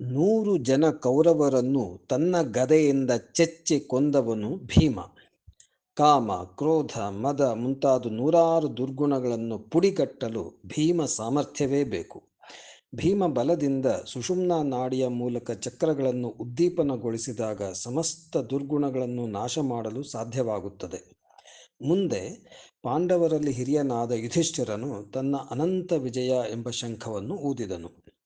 ನೂರು ಜನ ಕೌರವರನ್ನು ತನ್ನ ಗದೆಯಿಂದ ಚೆಚ್ಚಿ ಕೊಂದವನು ಭೀಮ. ಕಾಮ, ಕ್ರೋಧ, ಮದ ಮುಂತಾದ ನೂರಾರು ದುರ್ಗುಣಗಳನ್ನು ಪುಡಿಗಟ್ಟಲು ಭೀಮ ಸಾಮರ್ಥ್ಯವೇ ಬೇಕು. ಭೀಮ ಬಲದಿಂದ ಸುಷುಮ್ನ ನಾಡಿಯ ಮೂಲಕ ಚಕ್ರಗಳನ್ನು ಉದ್ದೀಪನಗೊಳಿಸಿದಾಗ ಸಮಸ್ತ ದುರ್ಗುಣಗಳನ್ನು ನಾಶ ಮಾಡಲು ಸಾಧ್ಯವಾಗುತ್ತದೆ. ಮುಂದೆ ಪಾಂಡವರಲ್ಲಿ ಹಿರಿಯನಾದ ಯುಧಿಷ್ಠಿರನು ತನ್ನ ಅನಂತ ವಿಜಯ ಎಂಬ ಶಂಖವನ್ನು ಊದಿದನು.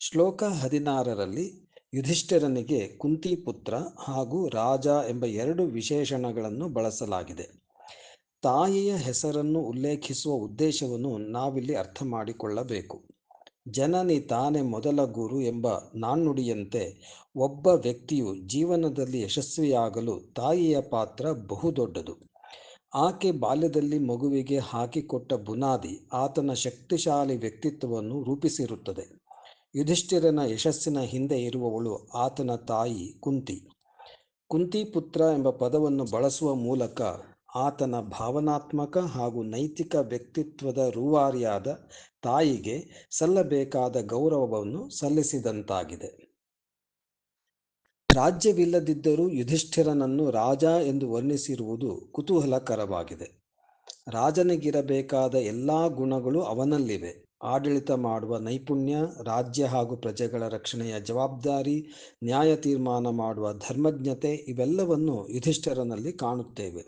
ಶ್ಲೋಕ ಹದಿನಾರರಲ್ಲಿ ಯುಧಿಷ್ಠಿರನಿಗೆ ಕುಂತಿ ಪುತ್ರ ಹಾಗೂ ರಾಜ ಎಂಬ ಎರಡು ವಿಶೇಷಣಗಳನ್ನು ಬಳಸಲಾಗಿದೆ. ತಾಯಿಯ ಹೆಸರನ್ನು ಉಲ್ಲೇಖಿಸುವ ಉದ್ದೇಶವನ್ನು ನಾವಿಲ್ಲಿ ಅರ್ಥ ಮಾಡಿಕೊಳ್ಳಬೇಕು. ಜನನಿ ತಾನೇ ಮೊದಲ ಗುರು ಎಂಬ ನಾಣ್ಣುಡಿಯಂತೆ ಒಬ್ಬ ವ್ಯಕ್ತಿಯು ಜೀವನದಲ್ಲಿ ಯಶಸ್ವಿಯಾಗಲು ತಾಯಿಯ ಪಾತ್ರ ಬಹುದೊಡ್ಡದು. ಆಕೆ ಬಾಲ್ಯದಲ್ಲಿ ಮಗುವಿಗೆ ಹಾಕಿಕೊಟ್ಟ ಬುನಾದಿ ಆತನ ಶಕ್ತಿಶಾಲಿ ವ್ಯಕ್ತಿತ್ವವನ್ನು ರೂಪಿಸಿರುತ್ತದೆ. ಯುಧಿಷ್ಠಿರನ ಯಶಸ್ಸಿನ ಹಿಂದೆ ಇರುವವಳು ಆತನ ತಾಯಿ ಕುಂತಿ. ಕುಂತಿ ಪುತ್ರ ಎಂಬ ಪದವನ್ನು ಬಳಸುವ ಮೂಲಕ ಆತನ ಭಾವನಾತ್ಮಕ ಹಾಗೂ ನೈತಿಕ ವ್ಯಕ್ತಿತ್ವದ ರೂವಾರಿಯಾದ ತಾಯಿಗೆ ಸಲ್ಲಬೇಕಾದ ಗೌರವವನ್ನು ಸಲ್ಲಿಸಿದಂತಾಗಿದೆ. ರಾಜ್ಯವಿಲ್ಲದಿದ್ದರೂ ಯುಧಿಷ್ಠಿರನನ್ನು ರಾಜ ಎಂದು ವರ್ಣಿಸಿರುವುದು ಕುತೂಹಲಕರವಾಗಿದೆ. ರಾಜನಿಗಿರಬೇಕಾದ ಎಲ್ಲ ಗುಣಗಳು ಅವನಲ್ಲಿವೆ. ಆಡಳಿತ ಮಾಡುವ ನೈಪುಣ್ಯ, ರಾಜ್ಯ ಹಾಗೂ ಪ್ರಜೆಗಳ ರಕ್ಷಣೆಯ ಜವಾಬ್ದಾರಿ, ನ್ಯಾಯ ತೀರ್ಮಾನ ಮಾಡುವ ಧರ್ಮಜ್ಞತೆ ಇವೆಲ್ಲವನ್ನು ಯುಧಿಷ್ಠರನಲ್ಲಿ ಕಾಣುತ್ತೇವೆ.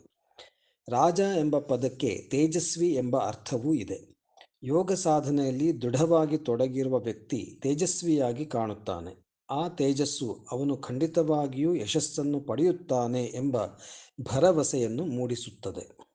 ರಾಜ ಎಂಬ ಪದಕ್ಕೆ ತೇಜಸ್ವಿ ಎಂಬ ಅರ್ಥವೂ ಇದೆ. ಯೋಗ ಸಾಧನೆಯಲ್ಲಿ ದೃಢವಾಗಿ ತೊಡಗಿರುವ ವ್ಯಕ್ತಿ ತೇಜಸ್ವಿಯಾಗಿ ಕಾಣುತ್ತಾನೆ. ಆ ತೇಜಸ್ಸು ಅವನು ಖಂಡಿತವಾಗಿಯೂ ಯಶಸ್ಸನ್ನು ಪಡೆಯುತ್ತಾನೆ ಎಂಬ ಭರವಸೆಯನ್ನು ಮೂಡಿಸುತ್ತದೆ.